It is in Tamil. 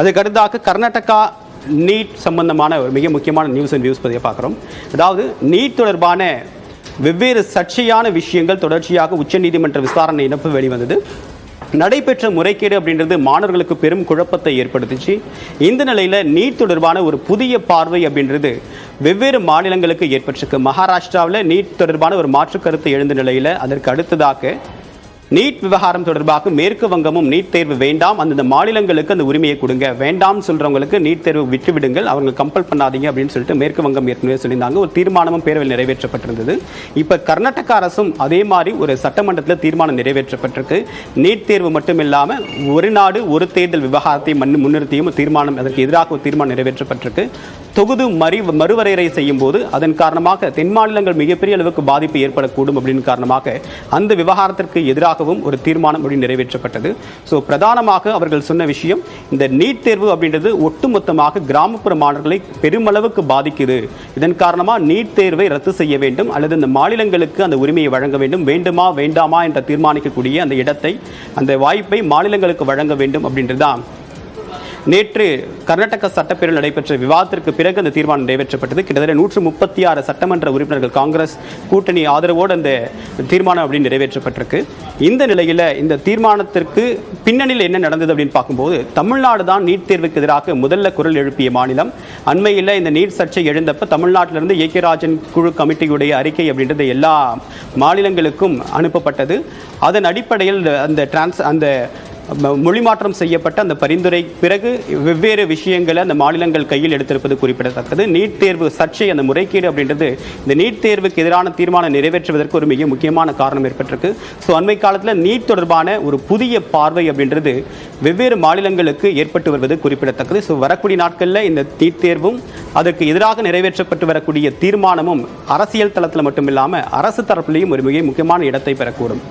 அதுக்கு கர்நாடகா நீட் சம்பந்தமான ஒரு மிக முக்கியமான நியூஸ் அண்ட் வியூஸ் பதிவை பார்க்குறோம். அதாவது நீட் தொடர்பான வெவ்வேறு சர்ச்சையான விஷயங்கள் தொடர்ச்சியாக உச்சநீதிமன்ற விசாரணை இணைப்பு வெளிவந்தது நடைபெற்ற முறைகேடு அப்படின்றது மாணவர்களுக்கு பெரும் குழப்பத்தை ஏற்படுத்துச்சு. இந்த நிலையில் நீட் தொடர்பான ஒரு புதிய பார்வை அப்படின்றது வெவ்வேறு மாநிலங்களுக்கு ஏற்பட்டிருக்கு. மகாராஷ்டிராவில் நீட் தொடர்பான ஒரு மாற்று கருத்து எழுந்த நிலையில் அதற்கு அடுத்ததாக நீட் விவகாரம் தொடர்பாக மேற்கு வங்கமும் நீட் தேர்வு வேண்டாம். அந்தந்த மாநிலங்களுக்கு அந்த உரிமையை கொடுங்க. வேண்டாம் சொல்றவங்களுக்கு நீட் தேர்வு விட்டுவிடுங்கள். அவங்க கம்பல் பண்ணாதீங்க அப்படின்னு சொல்லிட்டு மேற்கு வங்கம் ஏற்கனவே சொல்லியிருந்தாங்க. ஒரு தீர்மானமும் பேரவையில் நிறைவேற்றப்பட்டிருந்தது. இப்போ கர்நாடக அரசும் அதே மாதிரி ஒரு சட்டமன்றத்தில் தீர்மானம் நிறைவேற்றப்பட்டிருக்கு. நீட் தேர்வு மட்டும் இல்லாமல் ஒரு நாடு ஒரு தேர்தல் விவகாரத்தை முன்னிறுத்தியும் தீர்மானம் அதற்கு எதிராக ஒரு தீர்மானம் நிறைவேற்றப்பட்டிருக்கு. தொகுது மறி மறுவரையறை செய்யும் போது அதன் காரணமாக தென் மாநிலங்கள் மிகப்பெரிய அளவுக்கு பாதிப்பு ஏற்படக்கூடும் அப்படின்னு காரணமாக அந்த விவகாரத்திற்கு எதிராக எதிராகவும் ஒரு தீர்மானம் அப்படி நிறைவேற்றப்பட்டது. ஸோ பிரதானமாக அவர்கள் சொன்ன விஷயம் இந்த நீட் தேர்வு அப்படின்றது ஒட்டுமொத்தமாக கிராமப்புற மாணவர்களை பெருமளவுக்கு பாதிக்குது. இதன் காரணமாக நீட் தேர்வை ரத்து செய்ய வேண்டும் அல்லது இந்த மாநிலங்களுக்கு அந்த உரிமையை வழங்க வேண்டும் வேண்டுமா வேண்டாமா என்ற தீர்மானிக்கக்கூடிய அந்த இடத்தை அந்த வாய்ப்பை மாநிலங்களுக்கு வழங்க வேண்டும் அப்படின்றதுதான். நேற்று கர்நாடக சட்டப்பேரவையில் நடைபெற்ற விவாதத்திற்கு பிறகு அந்த தீர்மானம் நிறைவேற்றப்பட்டது. கிட்டத்தட்ட நூற்று முப்பத்தி ஆறு சட்டமன்ற உறுப்பினர்கள் காங்கிரஸ் கூட்டணி ஆதரவோடு அந்த தீர்மானம் அப்படின்னு நிறைவேற்றப்பட்டிருக்கு. இந்த நிலையில் இந்த தீர்மானத்திற்கு பின்னணியில் என்ன நடந்தது அப்படின்னு பார்க்கும்போது தமிழ்நாடு தான் நீட் தேர்வுக்கு எதிராக முதல்ல குரல் எழுப்பிய மாநிலம். அண்மையில் இந்த நீட் சர்ச்சை எழுந்தப்ப தமிழ்நாட்டிலிருந்து ஏ கே ராஜன் குழு கமிட்டியுடைய அறிக்கை அப்படின்றது எல்லா மாநிலங்களுக்கும் அனுப்பப்பட்டது. அதன் அடிப்படையில் அந்த டிரான்ஸ் அந்த மொழிமாற்றம் செய்யப்பட்ட அந்த பரிந்துரை பிறகு வெவ்வேறு விஷயங்களை அந்த மாநிலங்கள் கையில் எடுத்திருப்பது குறிப்பிடத்தக்கது. நீட் தேர்வு சர்ச்சை அந்த முறைகேடு அப்படின்றது இந்த நீட் தேர்வுக்கு எதிரான தீர்மானம் நிறைவேற்றுவதற்கு ஒரு மிக முக்கியமான காரணம் ஏற்பட்டிருக்கு. ஸோ அண்மை காலத்தில் நீட் தொடர்பான ஒரு புதிய பார்வை அப்படின்றது வெவ்வேறு மாநிலங்களுக்கு ஏற்பட்டு வருவது குறிப்பிடத்தக்கது. ஸோ வரக்கூடிய நாட்களில் இந்த நீட் தேர்வும் அதற்கு எதிராக நிறைவேற்றப்பட்டு வரக்கூடிய தீர்மானமும் அரசியல் தளத்தில் மட்டும் இல்லாமல் அரசு தரப்புலேயும் ஒரு மிக முக்கியமான இடத்தை பெறக்கூடும்.